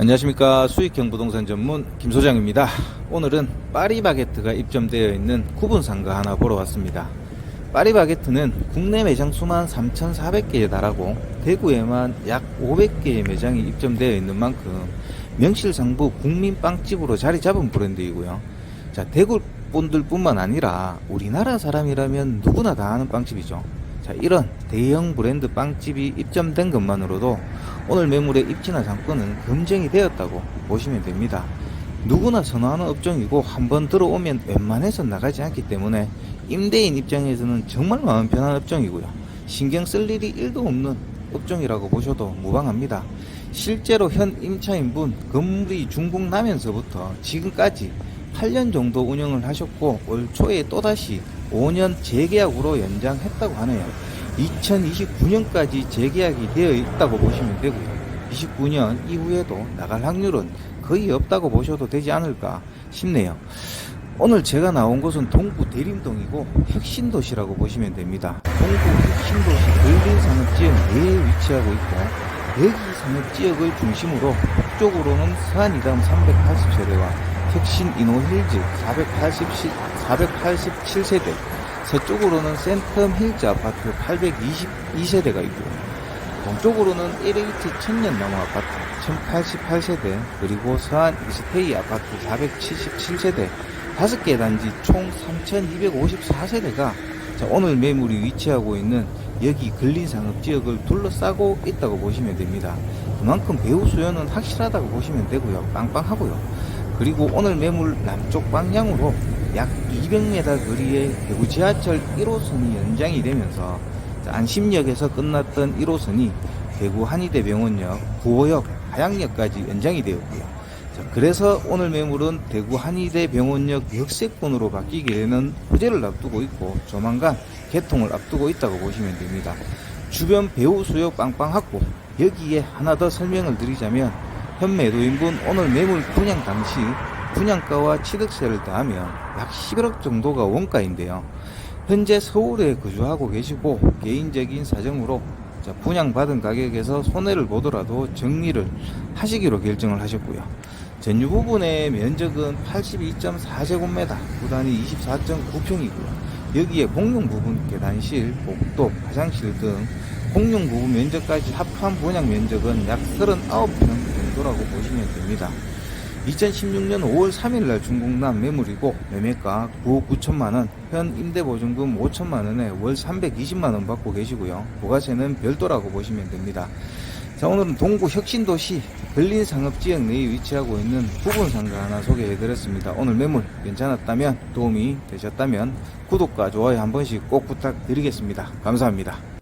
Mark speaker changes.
Speaker 1: 안녕하십니까 수익형 부동산 전문 김 소장입니다. 오늘은 파리바게트가 입점되어 있는 구분상가 하나 보러 왔습니다. 파리바게트는 국내 매장 수만 3,400개에 달하고 대구에만 약 500개의 매장이 입점되어 있는 만큼 명실상부 국민 빵집으로 자리 잡은 브랜드이고요. 자 대구 분들뿐만 아니라 우리나라 사람이라면 누구나 다 아는 빵집이죠. 자, 이런 대형 브랜드 빵집이 입점된 것만으로도 오늘 매물의 입지나 상권은 검증이 되었다고 보시면 됩니다. 누구나 선호하는 업종이고 한번 들어오면 웬만해서 나가지 않기 때문에 임대인 입장에서는 정말 마음 편한 업종이고요. 신경 쓸 일이 1도 없는 업종이라고 보셔도 무방합니다. 실제로 현 임차인분 건물이 중공 나면서부터 지금까지 8년 정도 운영을 하셨고 올 초에 또다시 5년 재계약으로 연장했다고 하네요. 2029년까지 재계약이 되어 있다고 보시면 되고요. 29년 이후에도 나갈 확률은 거의 없다고 보셔도 되지 않을까 싶네요. 오늘 제가 나온 곳은 동구 대림동이고 혁신도시라고 보시면 됩니다. 동구 혁신도시 근린산업지역 내에 위치하고 있고 여기 산업지역을 중심으로 북쪽으로는 서한이담 380세대와 혁신 이노힐즈 487, 487세대 서쪽으로는 센텀 힐즈 아파트 822세대가 있고요. 동쪽으로는 LH 천년나무 아파트 1088세대 그리고 서안 이스테이 아파트 477세대 5개 단지 총 3254세대가 오늘 매물이 위치하고 있는 여기 근린산업지역을 둘러싸고 있다고 보시면 됩니다. 그만큼 배후 수요는 확실하다고 보시면 되고요. 빵빵하고요. 그리고 오늘 매물 남쪽 방향으로 약 200m 거리의 대구 지하철 1호선이 연장이 되면서 안심역에서 끝났던 1호선이 대구 한의대병원역, 구호역, 하양역까지 연장이 되었고요. 자, 그래서 오늘 매물은 대구 한의대병원역 역세권으로 바뀌게 되는 호재를 앞두고 있고 조만간 개통을 앞두고 있다고 보시면 됩니다. 주변 배우 수요 빵빵하고 여기에 하나 더 설명을 드리자면 현 매도인분 오늘 매물 분양 당시 분양가와 취득세를 더하면 약 11억 정도가 원가인데요. 현재 서울에 거주하고 계시고 개인적인 사정으로 자, 분양받은 가격에서 손해를 보더라도 정리를 하시기로 결정을 하셨고요. 전유 부분의 면적은 82.4제곱미터, 구단이 24.9평이고요. 여기에 공용 부분 계단실, 복도, 화장실 등 공용 부분 면적까지 합한 분양 면적은 약 39평 정도라고 보시면 됩니다. 2016년 5월 3일 날 준공난 매물이고 매매가 9억 9천만 원, 현 임대보증금 5천만 원에 월 320만 원 받고 계시고요. 부가세는 별도라고 보시면 됩니다. 자, 오늘은 동구 혁신도시 근린상업지역 내에 위치하고 있는 부분 상가 하나 소개해드렸습니다. 오늘 매물 괜찮았다면 도움이 되셨다면 구독과 좋아요 한 번씩 꼭 부탁드리겠습니다. 감사합니다.